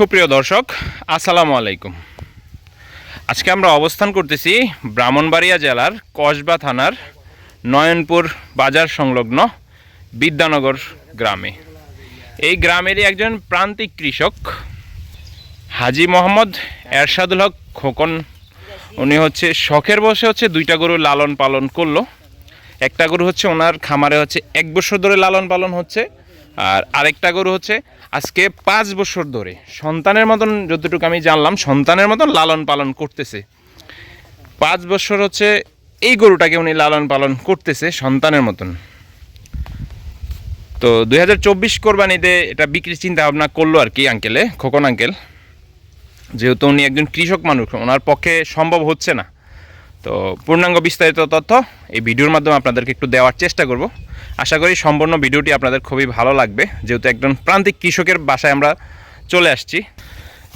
সুপ্রিয় দর্শক, আসসালামু আলাইকুম। আজকে আমরা অবস্থান করতেছি ব্রাহ্মণবাড়িয়া জেলার কসবা থানার নয়নপুর বাজার সংলগ্ন বিদ্যানগর গ্রামে। এই গ্রামেরই একজন প্রান্তিক কৃষক, হাজি মোহাম্মদ এরশাদুল হক খোকন। উনি হচ্ছে শখের বসে হচ্ছে দুইটা গরু লালন পালন করল। একটা গরু হচ্ছে ওনার খামারে হচ্ছে এক বছর ধরে লালন পালন হচ্ছে। আর আরেকটা গরু হচ্ছে আজকে পাঁচ বছর ধরে। সন্তানের মতন যতটুকু আমি জানলাম, সন্তানের মতন লালন পালন করতেছে। পাঁচ বছর হচ্ছে এই গরুটাকে উনি লালন পালন করতেছে সন্তানের মতন। তো দুই হাজার চব্বিশ কোরবানিতে এটা বিক্রির চিন্তা ভাবনা করল আর কি আঙ্কেলে, খোকন আঙ্কেল। যেহেতু উনি একজন কৃষক মানুষ, ওনার পক্ষে সম্ভব হচ্ছে না। তো পূর্ণাঙ্গ বিস্তারিত তথ্য এই ভিডিওর মাধ্যমে আপনাদেরকে একটু দেওয়ার চেষ্টা করব। আশা করি সম্পূর্ণ ভিডিওটি আপনাদের খুবই ভালো লাগবে। যেহেতু একজন প্রান্তিক কৃষকের বাসায় আমরা চলে আসছি।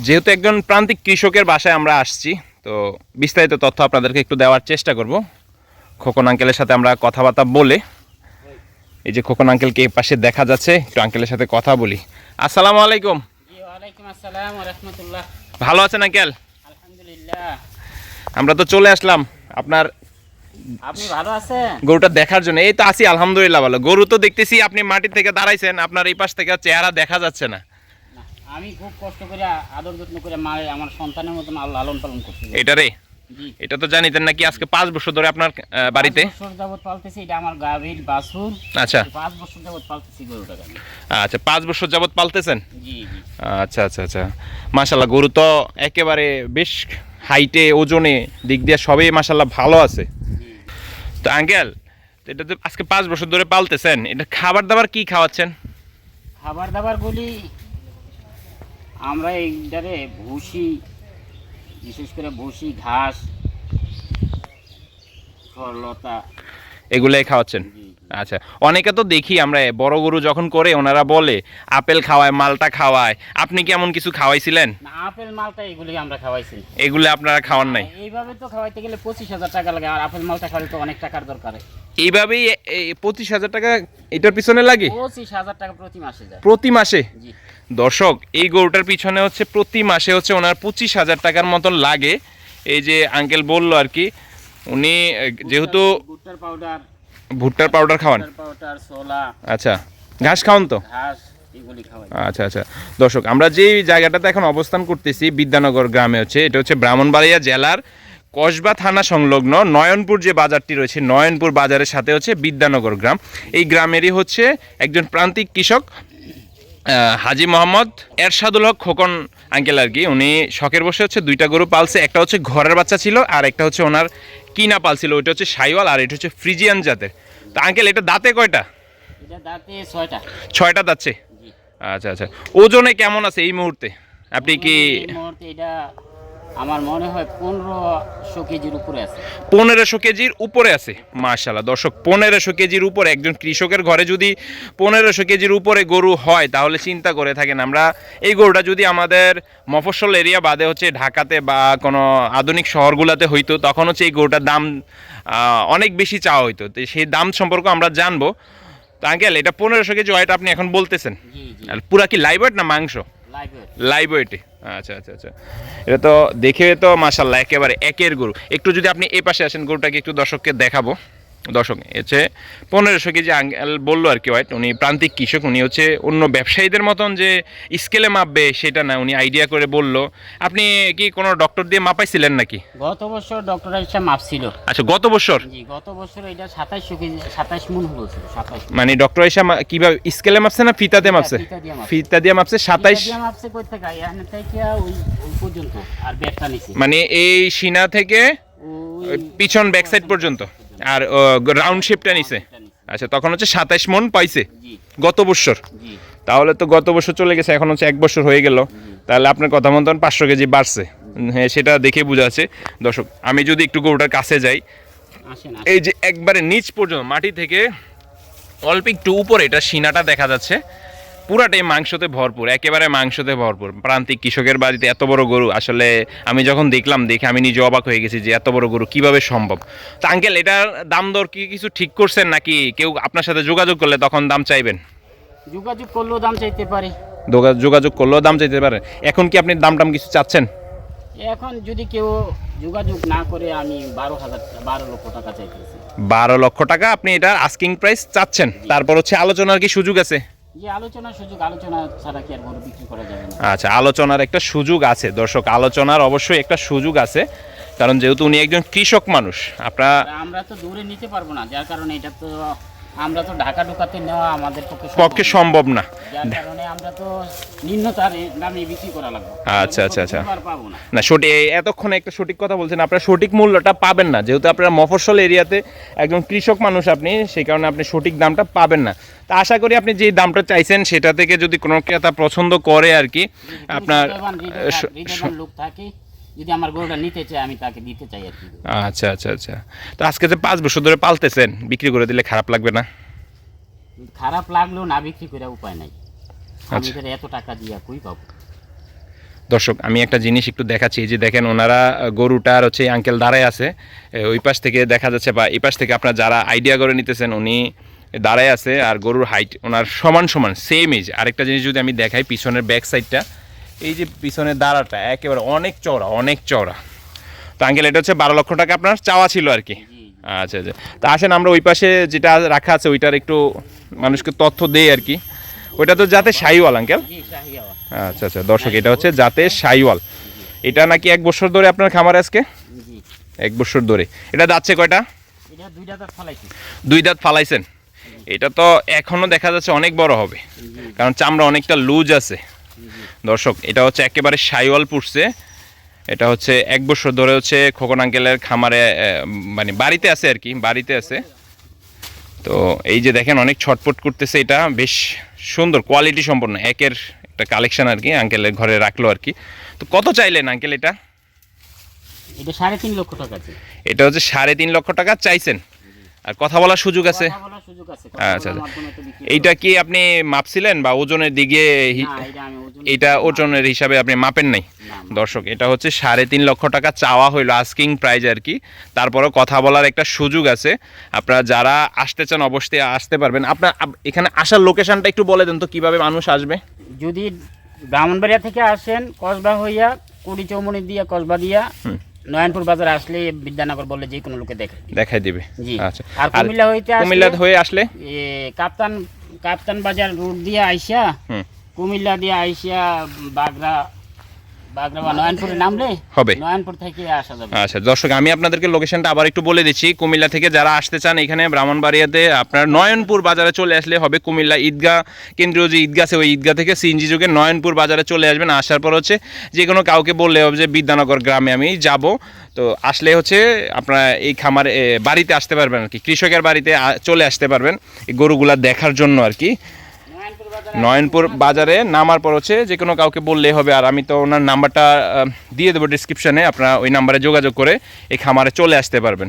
যেহেতু একজন প্রান্তিক কৃষকের বাসায় আমরা আসছি তো বিস্তারিত তথ্য আপনাদেরকে একটু দেওয়ার চেষ্টা করব। খোকন আঙ্কেলের সাথে আমরা কথাবার্তা বলে এই যে খোকন আঙ্কেলকে এই পাশে দেখা যাচ্ছে একটু আঙ্কেলের সাথে কথা বলি। আসসালামু আলাইকুম। ভালো আছেন আঙ্কেল? আমরা তো চলে আসলাম। আপনার গরুটা দেখার জন্য। এই তো আছি আলহামদুলিল্লাহ ভালো। গরু তো দেখতেছি আপনি মাটি থেকে দাঁড়াইছেন আপনার এই পাশ থেকে চেহারা দেখা যাচ্ছে না। আমি খুব কষ্ট করে আদর যত্ন করে মা আমার সন্তানের মতো মা লালন পালন করছি। এটা রে? এটা তো জানিতেন নাকি আজকে পাঁচ বছর ধরে আপনার বাড়িতে? এটা আমার গাভীর বাছুর। আচ্ছা। পাঁচ বছর যাবত পালতেছি গরুটাকে আচ্ছা পাঁচ বছর যাবত পালতেছেন? আচ্ছা আচ্ছা আচ্ছা। মাশাল্লাহ গরু তো একেবারে বেশ হাইটে ওজনে দিক দিয়ে সবই মাশাল্লাহ ভালো আছে। তো আঙ্কেল, এটা তো আজকে পাঁচ বছর ধরে পালতেছেন, এটা খাবার দাবার কি খাওয়াচ্ছেন? খাবার দাবার গুলি আমরা এইটারে ভুসি, বিশেষ করে ভুসি, ঘাস লতা এগুলাই খাওয়াচ্ছেন? আচ্ছা অনেকে তো দেখি আমরা বড় গরু যখন করে ওনারা বলে আপেল খাওয়ায় মালটা খাওয়ায়। আপনি কি এমন কিছু খাওয়াইছিলেন? আপেল মালটা এগুলি আমরা খাওয়াইছি। এগুলো আপনারা খাওয়ান নাই? এইভাবে তো খাওয়াইতে গেলে পঁচিশ হাজার টাকা লাগে আর আপেল মালটা খাওয়ালে তো অনেক টাকার দরকার। এইভাবেই পঁচিশ হাজার টাকা এটার পিছনে লাগে? পঁচিশ হাজার টাকা প্রতি মাসে যায়। প্রতি মাসে? দর্শক এই গরুটার পিছনে হচ্ছে প্রতি মাসে হচ্ছে ওনার পঁচিশ হাজার টাকার মতন লাগে। এই যে আঙ্কেল বলল আর কি উনি যেহেতু পাউডার ভুট্টার পাউডার খাওয়ান? পাউডার আচ্ছা ঘাস খাওয়ান তো? ঘাস আচ্ছা আচ্ছা। দর্শক আমরা যে জায়গাটাতে এখন অবস্থান করতেছি বিদ্যানগর গ্রামে হচ্ছে এটা হচ্ছে ব্রাহ্মণবাড়িয়া জেলার কসবা থানা সংলগ্ন নয়নপুর যে বাজারটি রয়েছে নয়নপুর বাজারের সাথে হচ্ছে বিদ্যানগর গ্রাম। এই গ্রামেরই হচ্ছে একজন প্রান্তিক কৃষক হাজি মোহাম্মদ এরশাদুল হক খোকন আঙ্কেল আর কি। উনি শখের বসে হচ্ছে দুইটা গরু পালছে একটা হচ্ছে ঘরের বাচ্চা ছিল আর একটা হচ্ছে ওনার কিনা পালছিল ওইটা হচ্ছে সাইওয়াল আর এটা হচ্ছে ফ্রিজিয়ান জাতের। তা আঙ্কেল এটা দাঁতে কয়টা? দাঁতে ছয়টা। ছয়টা দাচ্ছে আচ্ছা আচ্ছা। ওজনে কেমন আছে এই মুহূর্তে? আপনি কি মুহূর্তে এটা আমার মনে হয় পনেরোশো কেজির উপরে আছে। পনেরোশো কেজির উপরে আছে মার্শাল্লাহ দর্শক পনেরোশো কেজির উপরে একজন কৃষকের ঘরে যদি পনেরোশো কেজির উপরে গরু হয় তাহলে চিন্তা করে থাকেন আমরা এই গরুটা যদি আমাদের মফস্বল এরিয়া বাদে হচ্ছে ঢাকাতে বা কোনো আধুনিক শহরগুলোতে হইতো তখন হচ্ছে এই গরুটার দাম অনেক বেশি চাওয়া হইতো। তো সেই দাম সম্পর্কে আমরা জানব। তো আঙ্কেল এটা পনেরোশো কেজি ওয়েট আপনি এখন বলতেছেন। পুরা কি লাইভ না মাংস? লাইভ আচ্ছা আচ্ছা আচ্ছা। এটা তো দেখে তো মাসাল্লাহ একেবারে একের গরু। একটু যদি আপনি এই পাশে আসেন, গরুটাকে একটু দর্শককে দেখাবো। দর্শক হচ্ছে পনেরোশো কেজি আঙ্গেল বলল আর কি হোয়াইট উনি প্রান্তিক কৃষক উনি হচ্ছে অন্য ব্যবসায়ীদের মতন যে স্কেলে মাপবে সেটা না উনি আইডিয়া করে বলল। আপনি কি কোনো ডক্টর দিয়ে মাপাইছিলেন নাকি? গত বছর ডক্টর হিসাব মাপছিল আচ্ছা গত বছর? জি গত বছর এটা সাতাইশশো কেজি সাতাইশ মন হয়েছিল মানে। ডক্টর হিসাব কীভাবে স্কেলে মাপছে না ফিতাতে মাপছে? ফিতা দিয়ে মাপছে। ফিতা দিয়ে মাপছে সাতাইশ মাপছে কই থেকে ওই পর্যন্ত আর ব্যাগটা মানে এই সিনা থেকে পিছন ব্যাক সাইড পর্যন্ত? আর রাউন্ড শেপটা নিছে। আচ্ছা তখন হচ্ছে সাতাইশ মন পাইছে গত বছর। তাহলে তো গত বছর চলে গেছে এখন হচ্ছে এক বছর হয়ে গেল। তাহলে আপনার কথা মতন পাঁচশো কেজি বাড়ছে। হ্যাঁ সেটা দেখে বোঝা যাচ্ছে। দর্শক আমি যদি একটু গরুটার কাছে যাই এই যে একবারে নিচ পর্যন্ত মাটি থেকে অল্প একটু উপরে এটা সিনাটা দেখা যাচ্ছে। পুরাটাই মাংসতে ভরপুর একেবারে মাংসতে ভরপুর। প্রান্তিক কৃষকের বাড়িতে এত বড় গরু আসলে আমি যখন দেখলাম দেখে আমি নিজে অবাক হয়ে গেছি যে এত বড় গরু কীভাবে সম্ভব? তো আঙ্কেল এটার দাম দর কি কিছু ঠিক করছেন নাকি কেউ আপনার সাথে যোগাযোগ করলে তখন দাম চাইবেন? যোগাযোগ করলেও দাম চাইতে পারি। যোগাযোগ করলেও দাম চাইতে পারে। এখন কি আপনি দাম টাম কিছু চাচ্ছেন? এখন যদি কেউ যোগাযোগ না করে আমি বারো হাজার বারো লক্ষ টাকা চাইতেছি। বারো লক্ষ টাকা আপনি এটার আস্কিং প্রাইস চাচ্ছেন। তারপর হচ্ছে আলোচনার কি সুযোগ আছে? যে আলোচনার সুযোগ আলোচনা ছাড়া কি আর গরু বিক্রি করা যাবে না? আচ্ছা আলোচনার একটা সুযোগ আছে। দর্শক আলোচনার অবশ্যই একটা সুযোগ আছে। কারণ যেহেতু উনি একজন কৃষক মানুষ আপনার আমরা তো দূরে নিতে পারব না যার কারণে এটা তো আমরা তো ঢাকা ঢোকাতে নেওয়া আমাদের পক্ষে সম্ভব পক্ষে না। সম্ভব না। কারণে আমরা তো নিম্নতার দামে বিক্রি করা লাগবে। আচ্ছা, আচ্ছা, আচ্ছা। না। না সঠিক এতক্ষণে একটা সঠিক কথা বলছেন। আপনারা সঠিক মূল্যটা পাবেন না। যেহেতু আপনারা মফস্বল এরিয়াতে একজন কৃষক মানুষ আপনি সেই কারণে আপনি সঠিক দামটা পাবেন না। তা আশা করি আপনি যে দামটা চাইছেন সেটা থেকে যদি কোনো ক্রেতা পছন্দ করে আর কি আপনার লোক থাকে যদি আমার গরুটা নিতে চায় আমি তাকে দিতে চাই আর কি। আচ্ছা আচ্ছা আচ্ছা। তো আজকে যে পাঁচ বছর ধরে পালতেছেন বিক্রি করে দিলে খারাপ লাগবে না? খারাপ লাগলেও না বিক্রি করে উপায় নাই। আমি আচ্ছা। এত টাকা দিয়া কই পাবো? দর্শক আমি একটা জিনিস একটু দেখাচ্ছি যে দেখেন ওনারা গরুটার হচ্ছে আঙ্কেল দাঁড়ায় আছে ওই পাশ থেকে দেখা যাচ্ছে বা এই পাশ থেকে আপনার যারা আইডিয়া করে নিতেছেন উনি দাঁড়ায় আছে আর গরুর হাইট ওনার সমান সমান সেম এজ আরেকটা জিনিস যদি আমি দেখাই পিছনের ব্যাক সাইডটা এই যে পিছনের দাঁড়াটা একেবারে অনেক চওড়া অনেক চওড়া। তো আঙ্কেল এটা হচ্ছে বারো লক্ষ টাকা আপনার চাওয়া ছিল আর কি। আচ্ছা আচ্ছা। তা আসেন আমরা ওই পাশে যেটা রাখা আছে ওইটার একটু মানুষকে তথ্য দেই আর কি। ওইটা তো যাতে সাইওয়াল আঙ্কেল? আচ্ছা আচ্ছা দর্শক এটা হচ্ছে জাতে সাইওয়াল এটা নাকি এক বছর ধরে আপনার খামার আজকে? এক বছর ধরে। এটা যাচ্ছে কয়টা? দুই দাঁত ফালাইছেন। এটা তো এখনও দেখা যাচ্ছে অনেক বড় হবে। কারণ চামড়া অনেকটা লুজ আছে। দর্শক এটা হচ্ছে একেবারে সাইওয়াল পুষছে। এটা হচ্ছে এক বছর ধরে হচ্ছে খোকন আঙ্কেলের খামারে মানে বাড়িতে আছে আর কি বাড়িতে আছে। তো এই যে দেখেন অনেক ছটপট করতেছে এটা বেশ সুন্দর কোয়ালিটি সম্পন্ন একের একটা কালেকশন আর কি আঙ্কেলের ঘরে রাখল আর কি। তো কত চাইলেন আঙ্কেল এটা? এটা সাড়ে তিন লক্ষ টাকা এটা হচ্ছে সাড়ে তিন লক্ষ টাকা চাইছেন। আর কথা বলার সুযোগ আছে আচ্ছা, আচ্ছা। এইটা কি আপনি মাপছিলেন বা ওজনের দিকে এটা ওজনের হিসাবে আপনি মাপেন নাই। দর্শক এটা হচ্ছে সাড়ে তিন লক্ষ টাকা চাওয়া হইল আস্কিং প্রাইজ আর কি তারপরেও কথা বলার একটা সুযোগ আছে আপনারা যারা আসতে চান অবশ্যই আসতে পারবেন আপনার এখানে আসার লোকেশনটা একটু বলে দেন তো কীভাবে মানুষ আসবে যদি ব্রাহ্মণবাড়িয়া থেকে আসেন কসবা হইয়া কুড়ি চৌমনি দিয়া কসবা দিয়া। নয়নপুর বাজার আসলে বিদ্যানগর বললে যে কোনো লোকে দেখে। দেখাই দিবে। জি। আচ্ছা। আর কুমিল্লা হইতে কুমিল্লা আসলে হয়ে আসলে? কাপ্তান কাপ্তান বাজার রোড দিয়ে আইসা হুম। কুমিল্লা দিয়ে আইসা বাগরা বাগরা বা নয়নপুরে নামলে হবে। আচ্ছা দর্শক আমি আপনাদেরকে লোকেশনটা আবার একটু বলে দিচ্ছি। কুমিল্লা থেকে যারা আসতে চান এখানে ব্রাহ্মণবাড়িয়াতে আপনার নয়নপুর বাজারে চলে আসলে হবে কুমিল্লা ঈদগাহ। কেন্দ্রীয় যে ঈদগাহ ওই ঈদগাহ থেকে সিএনজি যুগে নয়নপুর বাজারে চলে আসবেন। আসার পর হচ্ছে যে কোনো কাউকে বললে হবে যে বিদ্যানগর গ্রামে আমি যাব। তো আসলে হচ্ছে আপনারা এই খামারে বাড়িতে আসতে পারবেন আর কি। কৃষকের বাড়িতে চলে আসতে পারবেন। এই গরুগুলা দেখার জন্য আর কি। নয়নপুর বাজারে নামার পর হচ্ছে যে কোনো কাউকে বললে হবে, আর আমি তো ওনার নাম্বারটা দিয়ে দেবো ডিসক্রিপশানে আপনারা ওই নাম্বারে যোগাযোগ করে এই খামারে চলে আসতে পারবেন।